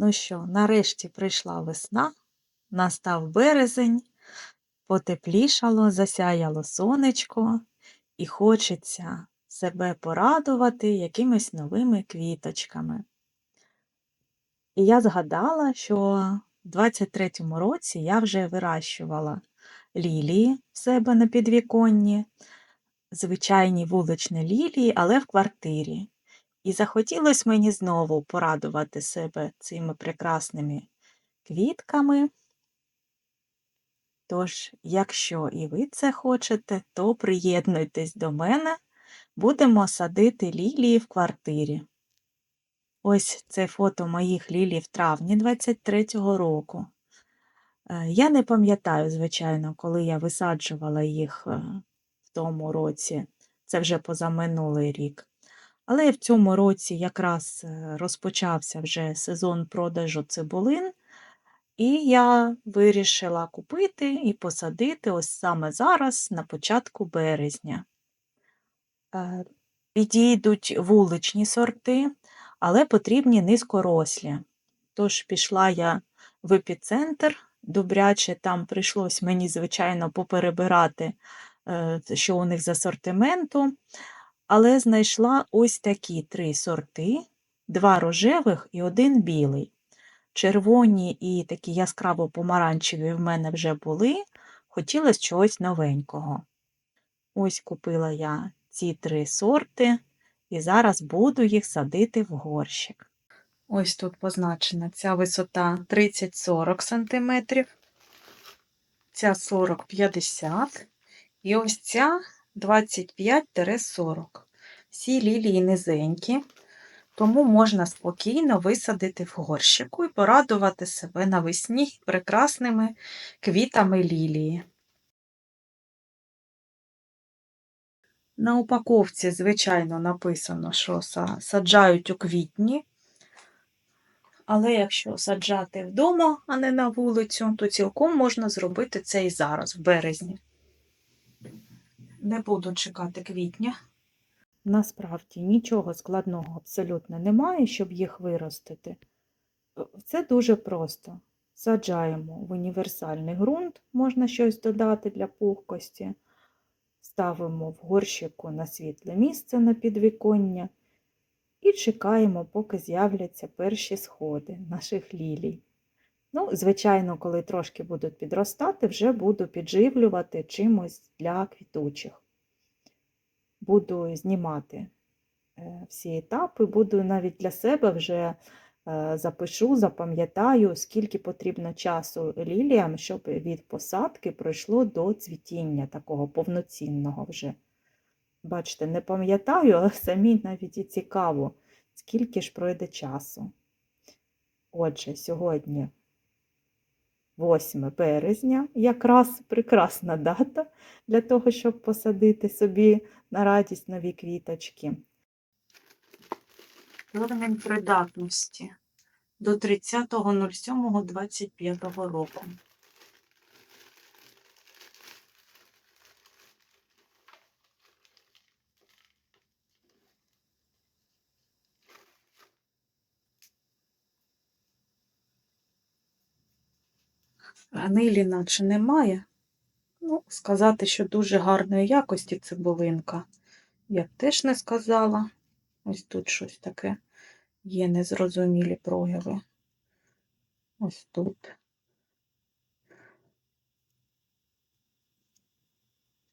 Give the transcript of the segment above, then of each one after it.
Ну що, нарешті прийшла весна, настав березень, потеплішало, засяяло сонечко, і хочеться себе порадувати якимись новими квіточками. І я згадала, що в 23-му році я вже вирощувала лілії в себе на підвіконні, звичайні вуличні лілії, але в квартирі. І захотілося мені знову порадувати себе цими прекрасними квітками. Тож, якщо і ви це хочете, то приєднуйтесь до мене, будемо садити лілії в квартирі. Ось це фото моїх лілій в травні 23-го року. Е, Я не пам'ятаю, звичайно, коли я висаджувала їх е, в тому році, це вже позаминулий рік. Але в цьому році якраз е, розпочався вже сезон продажу цибулин, і я вирішила купити і посадити ось саме зараз, на початку березня. Е, Підійдуть вуличні сорти, але потрібні низькорослі. Тож пішла я в епіцентр, добряче там прийшлось мені, звичайно, поперебирати, е, що у них з асортименту, але знайшла ось такі три сорти: два рожевих і один білий. Червоні і такі яскраво помаранчеві в мене вже були, хотілося чогось новенького. Ось купила я ці три сорти, і зараз буду їх садити в горщик. Ось тут позначена ця висота 30-40 см, ця 40-50 і ось ця 25-40. Всі лілії низенькі, тому можна спокійно висадити в горщику і порадувати себе навесні прекрасними квітами лілії. На упаковці, звичайно, написано, що саджають у квітні. Але якщо саджати вдома, а не на вулицю, то цілком можна зробити це і зараз, в березні. Не буду чекати квітня. Насправді нічого складного абсолютно немає, щоб їх виростити. Це дуже просто. Саджаємо в універсальний ґрунт, можна щось додати для пухкості. Ставимо в горщику на світле місце на підвіконня і чекаємо, поки з'являться перші сходи наших лілій. Ну, звичайно, коли трошки будуть підростати, вже буду підживлювати чимось для квітучих. Буду знімати е, всі етапи, буду навіть для себе вже е, запишу, запам'ятаю, скільки потрібно часу ліліям, щоб від посадки пройшло до цвітіння такого повноцінного вже. Бачите, не пам'ятаю, але самі навіть і цікаво, скільки ж пройде часу. Отже, сьогодні 8 березня, якраз прекрасна дата для того, щоб посадити собі на радість нові квіточки. Термін придатності до 30.07.25 року. Гнилі наче немає. Ну, сказати, що дуже гарної якості цибулинка. Я б теж не сказала. Ось тут щось таке є незрозумілі прояви. Ось тут.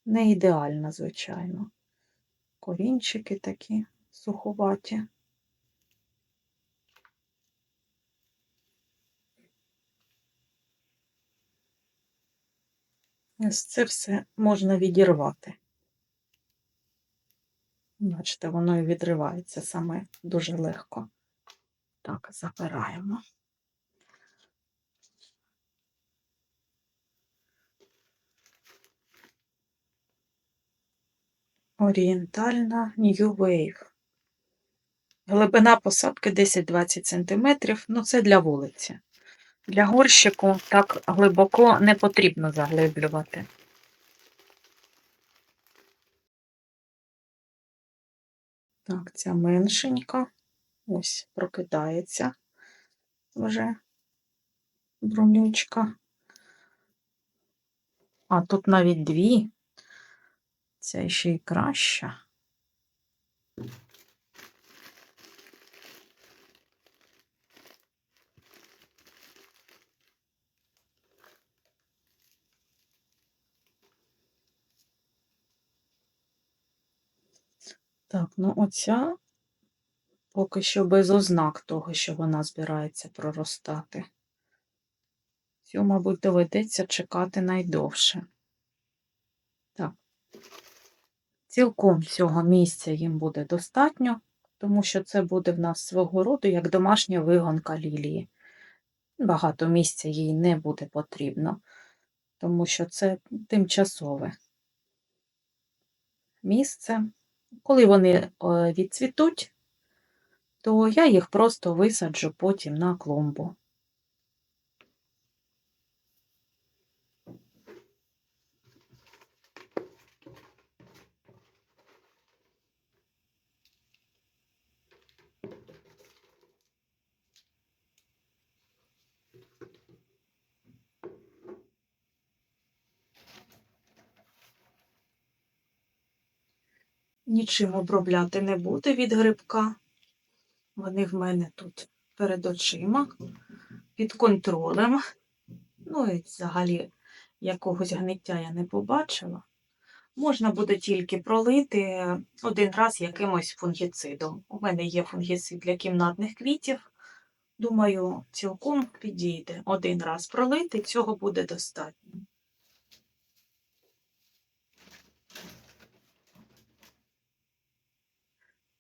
Не ідеальна, звичайно. Корінчики такі суховаті. Ось це все можна відірвати. Бачите, воно і відривається саме дуже легко. Так, забираємо. Орієнтальна New Wave. Глибина посадки 10-20 см, ну це для вулиці. Для горщику так глибоко не потрібно заглиблювати. Так, ця меншенька. Ось прокидається. вже брунючка. А тут навіть дві. Це ще й краща. Так, ну оця поки що без ознак того, що вона збирається проростати. Цю, мабуть, доведеться чекати найдовше. Так. Цілком цього місця їм буде достатньо, тому що це буде в нас свого роду як домашня вигонка лілії. Багато місця їй не буде потрібно, тому що це тимчасове місце. Коли вони е, відцвітуть, то я їх просто висаджу потім на клумбу. Нічим обробляти не буде від грибка. Вони в мене тут перед очима, під контролем. Ну і взагалі якогось гниття я не побачила. Можна буде тільки пролити один раз якимось фунгіцидом. У мене є фунгіцид для кімнатних квітів. Думаю, цілком підійде. Один раз пролити, цього буде достатньо.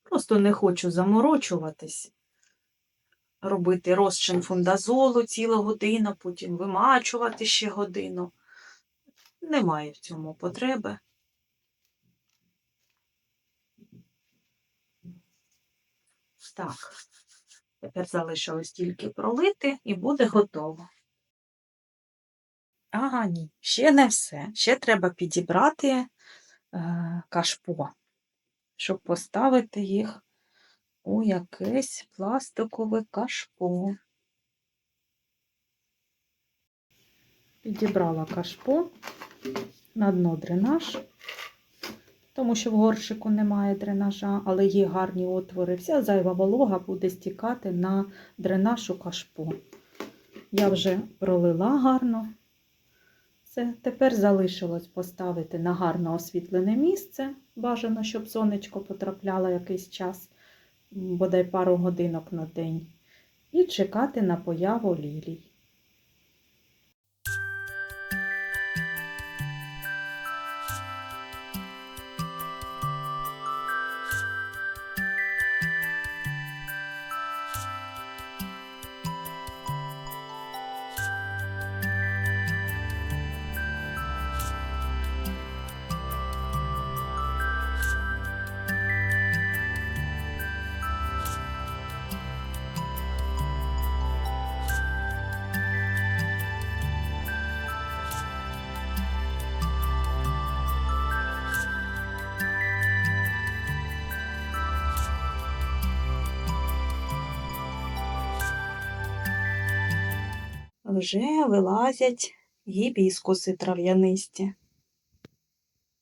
Просто не хочу заморочуватись, робити розчин фундазолу цілу годину, потім вимачувати ще годину. Немає в цьому потреби. Так, тепер залишилось тільки пролити і буде готово. Ага, ні, ще не все. Ще треба підібрати е, кашпо щоб поставити їх у якесь пластикове кашпо. Підібрала кашпо на дно дренаж, тому що в горшику немає дренажа, але є гарні отвори. Вся зайва волога буде стікати на дренаж у кашпо. Я вже пролила гарно. Все, тепер залишилось поставити на гарно освітлене місце. Бажано, щоб сонечко потрапляло якийсь час, бодай пару годинок на день, і чекати на появу лілій. Вже вилазять гібіскуси трав'янисті.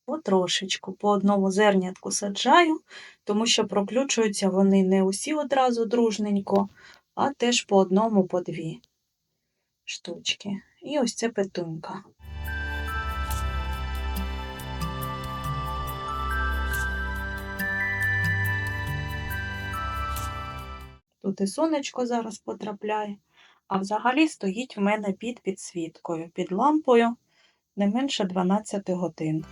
Потрошечку, по одному зернятку саджаю, тому що проключуються вони не усі одразу дружненько, а теж по одному, по дві штучки. І ось це петунька. Тут і сонечко зараз потрапляє, а взагалі стоїть в мене під підсвіткою, під лампою не менше 12 годин.